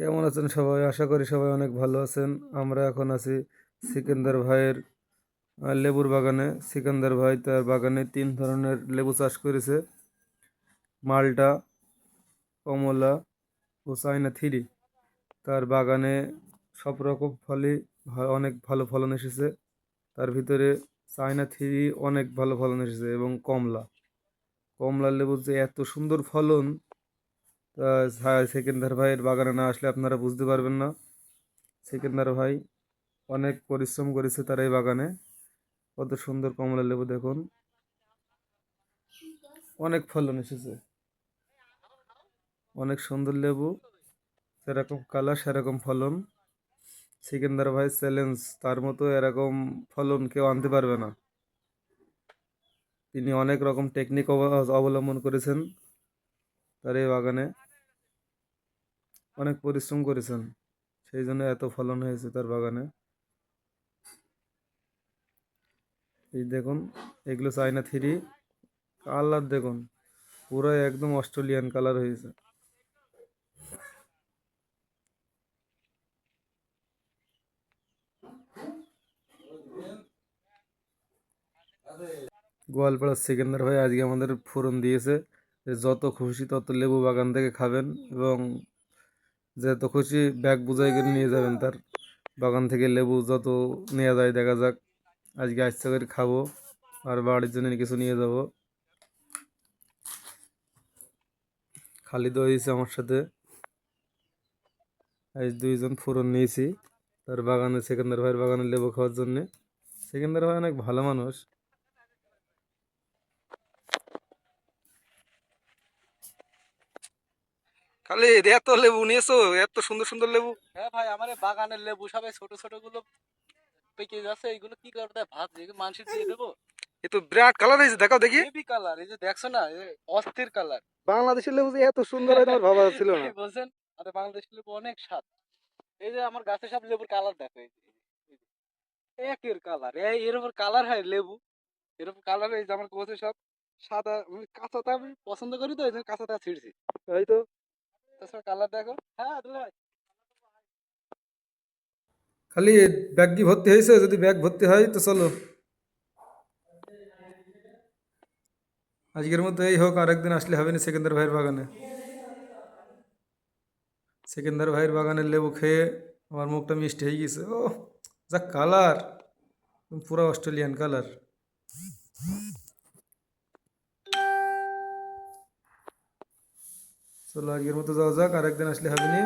কেমন আছেন সবাই? আশা করি সবাই অনেক ভালো আছেন। আমরা এখন আছি সিকান্দার ভাইয়ের লেবুর বাগানে। সিকান্দার ভাই তার বাগানে তিন ধরনের লেবু চাষ করেছে। মালটা, কমলা ও চাইনা থ্রি। তার বাগানে সব রকম ফলই অনেক ভালো ফলন এসেছে। তার ভিতরে চাইনা থ্রি অনেক ভালো ফলন এসেছে এবং কমলা। কমলা লেবুর যে এত সুন্দর ফলন তা সা- সেকেন্দার ভাইয়ের বাগানে না আসলে আপনারা বুঝতে পারবেন না। সেকেন্দার ভাই অনেক পরিশ্রম করেছে তার এই বাগানে। কত সুন্দর কমলা লেবু দেখুন। অনেক ফলন এসেছে। অনেক সুন্দর লেবু, সেরকম কালার, সেরকম ফলন। সিকেন্দার ভাই চ্যালেঞ্জ, তার মতো এরকম ফলন কেউ আনতে পারবে না। তিনি অনেক রকম টেকনিক অবলম্বন করেছেন। তার এই বাগানে অনেক পরিশ্রম করেছেন। সেই জন্য এত ফলন হয়েছে তার বাগানে। এই দেখুন, এগুলো চাইনা থ্রি কালার দেখুন পুরো একদম অস্ট্রেলিয়ান কালার হয়েছে। গোয়ালপাড়ার সিকেন্দার ভাই আজকে আমাদের ফোরন দিয়েছে। যত খুশি তত লেবু বাগান থেকে খাবেন এবং যত খুশি ব্যাগ বুঝাই করে নিয়ে যাবেন তার বাগান থেকে লেবু যত নেওয়া যায় দেখা যাক। আজকে আস্তে করে খাব আর বাড়ির জন্য কিছু নিয়ে যাব। খালিদ হয়েছে আমার সাথে। আজ দুইজন ফোরন নিয়েছি তার বাগানে, সেকেন্দার ভাইয়ের বাগানে লেবু খাওয়ার জন্যে। সেকেন্দার ভাই অনেক ভালো মানুষ। খালি এত লেবু নিয়েছো? এত সুন্দর সুন্দর লেবু। হ্যাঁ ভাই আমার বাগানের লেবু সবাই ছোট ছোটগুলো পেকে যাচ্ছে এইগুলো কি করতে ভাত দিয়ে মানুষের দিয়ে দেবো? এ তো বিরাট কালার হয়েছে দেখাও দেখি। হেভি কালার এই যে দেখছ না অস্থির কালার বাংলাদেশের লেবু যে এত সুন্দর হয় তোমার ভাবা ছিল না। বলছেন? বাংলাদেশের লেবু অনেক স্বাদ। এই যে আমার গাছে সব লেবুর কালার দেখো এই যে, একের কালার এই এর উপর কালার হয় লেবু এর উপর কালার এই যে আমার গোছে সব সাদা কাঁচাটা আমি পছন্দ করি তো এই জন্য কাঁচাটা ছিঁড়ছি। এই তো? তাছাড়া কালার দেখো। হ্যাঁ খালি ব্যাগ কি ভর্তি হয়েছে? যদি ব্যাগ ভর্তি হয় তো চলো। আজকের মতো এই হোক, আরেকদিন আসলে হবে না সেকেন্দার ভাইয়ের বাগানে। সেকেন্দার ভাইয়ের বাগানের লেবু খেয়ে আমার মুখটা মিষ্টি হয়ে গেছে। ও যা কালার পুরো অস্ট্রেলিয়ান কালার চলো আজকের মতো যাওয়া যাক আরেকদিন আসলে হবে না।